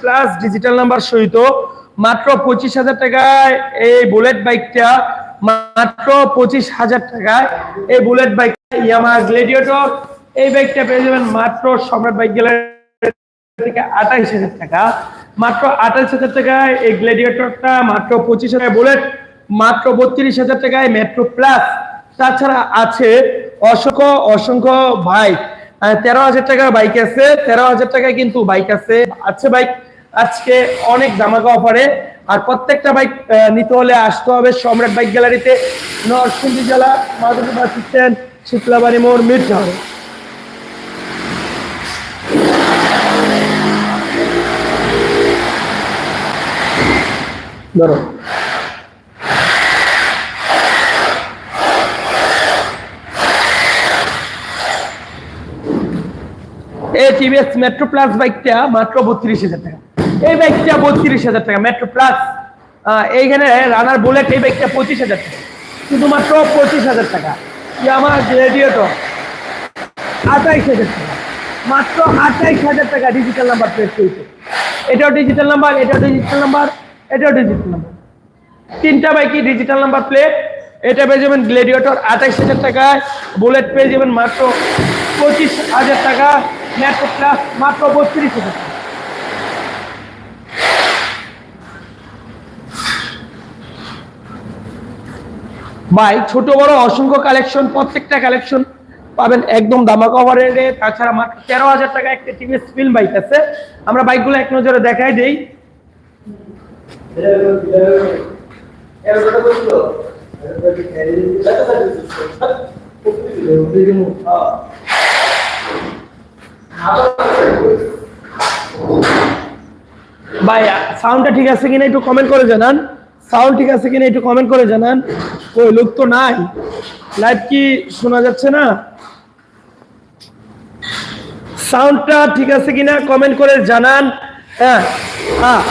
Plus digital number সহিত মাত্র পঁচিশ হাজার টাকায় এই বুলেট বাইকটা মাত্র পঁচিশ হাজার টাকায় এই বুলেট বাইক ইয়ামা গ্লেডিয়েটর এই বাইকটা পেয়ে যাবেন মাত্র সম্রাট বাইক গ্যালারি থেকে আঠাইশ হাজার টাকা। মাত্র আঠাইশ হাজার টাকায় এই গ্লেডিয়েটরটা মাত্র পঁচিশ হাজার বুলেট মাত্র বত্রিশ হাজার টাকায় মেট্রো প্লাস তাছাড়া আছে অসংখ্য অসংখ্য বাইক তেরো হাজার টাকার বাইক আছে, তেরো হাজার টাকায় কিন্তু বাইক আছে। আছে বাইক আজকে অনেক দামাকা অফারে আর প্রত্যেকটা বাইক নিতে হলে আসতে হবে সম্রাট বাইক গ্যালারিতে নরসিংদী জেলা, মাধবী বাস স্ট্যান্ড শীতলাবাড়ি মোড় ধরো। এই টিভিএস মেট্রো প্লাস বাইকটা মাত্র বত্রিশ হাজার টাকা। এই বাইকটা বত্রিশ হাজার টাকা মেট্রো প্লাস এইখানে রানার বুলেট এই বাইকটা পঁচিশ হাজার টাকা। শুধুমাত্র পঁচিশ হাজার টাকা। আমার রেডিয়েটর আঠাইশ হাজার টাকা। মাত্র আঠাইশ হাজার টাকা ডিজিটাল নাম্বার প্লেট চলছে এটাও ডিজিটাল নাম্বার এটাও ডিজিটাল নাম্বার এটাও ডিজিটাল নাম্বার তিনটা বাইকই ডিজিটাল নাম্বার প্লেট এটা পেয়ে যাবেন গ্লেডিয়েটর আঠাইশ হাজার টাকায় বুলেট পেয়ে যাবেন মাত্র পঁচিশ হাজার টাকা। মেট্রো প্লাস মাত্র বত্রিশ হাজার টাকা। ভাই, ছোট বড় অসংখ্য কালেকশন প্রত্যেকটা কালেকশন পাবেন একদম দামা কভারের তাছাড়া মাত্র তেরো হাজার টাকা একটা টিভিএস ফিল্ম বাইক আছে আমরা বাইকগুলো এক নজরে দেখাই দেই। ভাই সাউন্ডটা ঠিক আছে কিনা একটু কমেন্ট করে জানান। সাউন্ড ঠিক আছে কিনা একটু কমেন্ট করে জানান। ওই লোক তো নাই। লাইভ কি শোনা যাচ্ছে না? সাউন্ডটা ঠিক আছে কিনা কমেন্ট করে জানান। হ্যাঁ হ্যাঁ।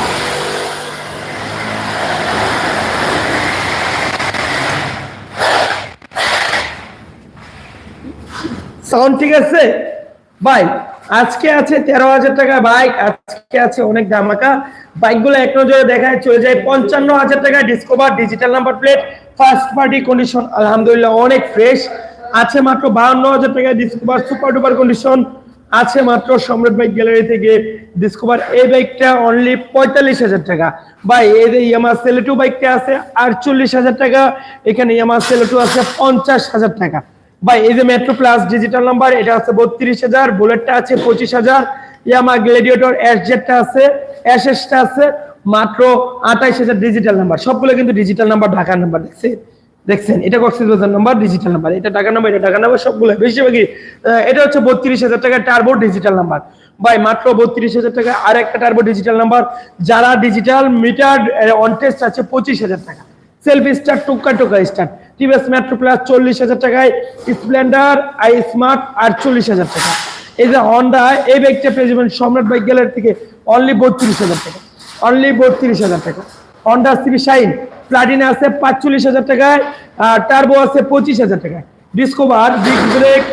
সাউন্ড ঠিক আছে? ভাই আজকে আছে তেরো হাজার টাকা বাইক আজকে আছে অনেক দামাকা বাইকগুলো এক নজরে দেখায়, চলে যায় পঞ্চান্ন হাজার টাকা discover digital number plate first party condition আলহামদুলিল্লাহ অনেক ফ্রেশ আছে মাত্র বাহান্ন হাজার টাকা ডিসকভার সুপার ডুপার কন্ডিশন আছে মাত্র সম্রাট বাইক গ্যালারি থেকে ডিসকভার এই বাইকটা অনলি পঁয়তাল্লিশ হাজার টাকা। এই যে ইয়ামা সেলেটু বাইকটা আছে, আটচল্লিশ হাজার টাকা। এখানে ইয়ামা সেলেটু আছে পঞ্চাশ হাজার টাকা। ভাই, এই যে মেট্রো প্লাস ডিজিটাল নাম্বার এটা আছে বত্রিশ হাজার বুলেটটা আছে পঁচিশ হাজার, ইয়ামা গ্লেডিয়েটর এস জেডটা আছে এস এসটা আছে, মাত্র আঠাইশ হাজার ডিজিটাল নাম্বার সবগুলো কিন্তু ডিজিটাল নাম্বার ঢাকার নাম্বার দেখছে দেখছেন? এটা কক্সবাজার নাম্বার ডিজিটাল নাম্বার এটা টাকা নাম্বার এটা টাকা নাম্বার সবগুলো বেশিরভাগই এটা হচ্ছে বত্রিশ হাজার টাকা টার্বো ডিজিটাল নাম্বার ভাই, মাত্র বত্রিশ হাজার টাকা আর একটা টার্বো ডিজিটাল নাম্বার যারা ডিজিটাল মিটার অন টেস্ট আছে পঁচিশ হাজার টাকা। সেলফ স্টার্ট টুকা টুকা স্টার্ট টিভিএস মেট্রো প্লাস চল্লিশ হাজার টাকায় স্প্লেন্ডার আই স্মার্ট আটচল্লিশ হাজার টাকা। এই যে হন্ডা এই বাইকটা পেয়ে যাবেন সম্রাট বাইক গ্যালারি থেকে অনলি বত্রিশ হাজার টাকা। অনলি বত্রিশ হাজার টাকা। হন্ডা সিবি শাইন প্লাটিনা আছে পাঁচচল্লিশ হাজার টাকায়, আর টার্বো আছে পঁচিশ হাজার টাকায়। ডিসকোভার বিগ ব্রেক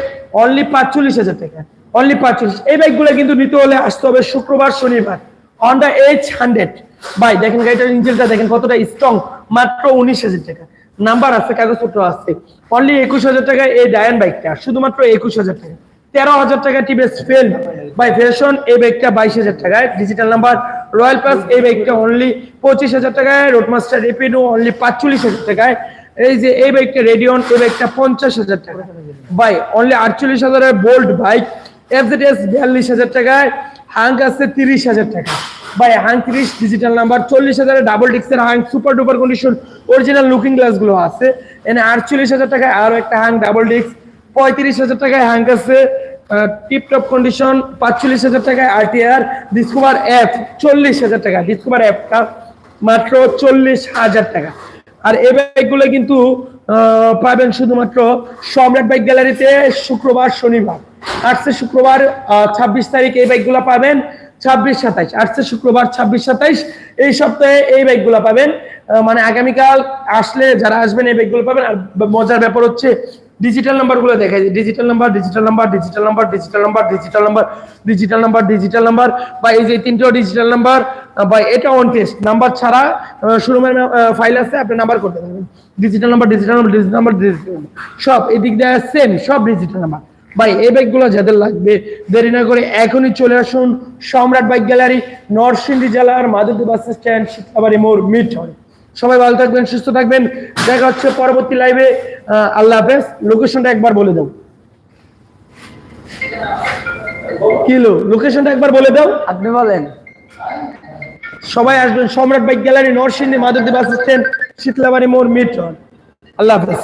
অনলি পাঁচচল্লিশ হাজার টাকা। অনলি পাঁচচল্লিশ। এই বাইকগুলো কিন্তু নিতে হলে আসতে হবে শুক্রবার, শনিবার। হন্ডা এইচ হান্ড্রেড ভাই, দেখেন গাড়িটার ইঞ্জিনটা দেখেন কতটা স্ট্রং মাত্র উনিশ হাজার টাকা। নাম্বার আছে কাগজপত্র আছে। অনলি একুশ হাজার টাকা এই ডায়ান বাইকটা শুধুমাত্র একুশ হাজার টাকা তেরো হাজার টাকা টিভিএস ফেল বাই ফ্যাশন এই বাইকটা বাইশ হাজার টাকায়। ডিজিটাল নাম্বার রয়্যাল প্লাস এই বাইকটা অনলি পঁচিশ হাজার টাকায়। রোডমাস্টার রেপিডো অনলি পাঁচচল্লিশ হাজার টাকায়। এই যে এই বাইকটা রেডিয়ন এই বাইকটা পঞ্চাশ হাজার টাকা বাই অনলি আটচল্লিশ হাজারের bolt bike F Z S বিয়াল্লিশ হাজার টাকায়। হাঙ্ক আছে তিরিশ হাজার টাকা বাই হাং তিরিশ ডিজিটাল নাম্বার চল্লিশ হাজারের ডাবল ডিক্সের Hang super duper condition original looking গ্লাসগুলো আছে। এনে আটচল্লিশ হাজার টাকায় আরও একটা হাং ডাবল ডিক্স পঁয়ত্রিশ হাজার টাকায় হাং আছে। টিপটপ কন্ডিশন পাঁচচল্লিশ হাজার টাকায় আরটিআর ডিসকভার অ্যাপ চল্লিশ হাজার টাকা ডিসকভার অ্যাপটা মাত্র চল্লিশ হাজার টাকা। আর এই বাইকগুলো কিন্তু পাবেন শুধুমাত্র সম্রাট বাইক গ্যালারিতে শুক্রবার, শনিবার। আসছে শুক্রবার ছাব্বিশ তারিখ এই বাইকগুলো পাবেন। ছাব্বিশ সাতাইশ আসছে শুক্রবার ছাব্বিশ সাতাইশ এই সপ্তাহে এই বাইকগুলো পাবেন মানে আগামীকাল আসলে যারা আসবেন এই বাইকগুলো পাবেন আর মজার ব্যাপার হচ্ছে ডিজিটাল নাম্বারগুলো দেখাই digital number digital number digital number digital number digital number digital number digital number বা এই যে তিনটেও ডিজিটাল নাম্বার বা এটা অন টেস্ট নাম্বার ছাড়া শোরুমের ফাইল আছে আপনি নাম্বার করতে পারবেন digital number digital number digital number digital সব এদিক দিয়ে সেম সব ডিজিটাল নাম্বার ভাই এই বাইকগুলো যাদের লাগবে দেরি না করে এখনই চলে আসুন সম্রাট বাইক গ্যালারি নরসিংদী জেলার মাধবদী বাস স্ট্যান্ড শীতলাবাড়ি মোড় মিট টাউনে সবাই ভালো থাকবেন সুস্থ থাকবেন। দেখা হচ্ছে পরবর্তী লাইভে আল্লাহ হাফেজ। লোকেশনটা একবার বলে দাও। কিলো লোকেশনটা একবার বলে দাও। আপনি বলেন। সবাই আসবেন Samrat bike gallery Narsingdi Madhabdi bus stand Shitalabari মোড় মিট আল্লাহ হাফেজ।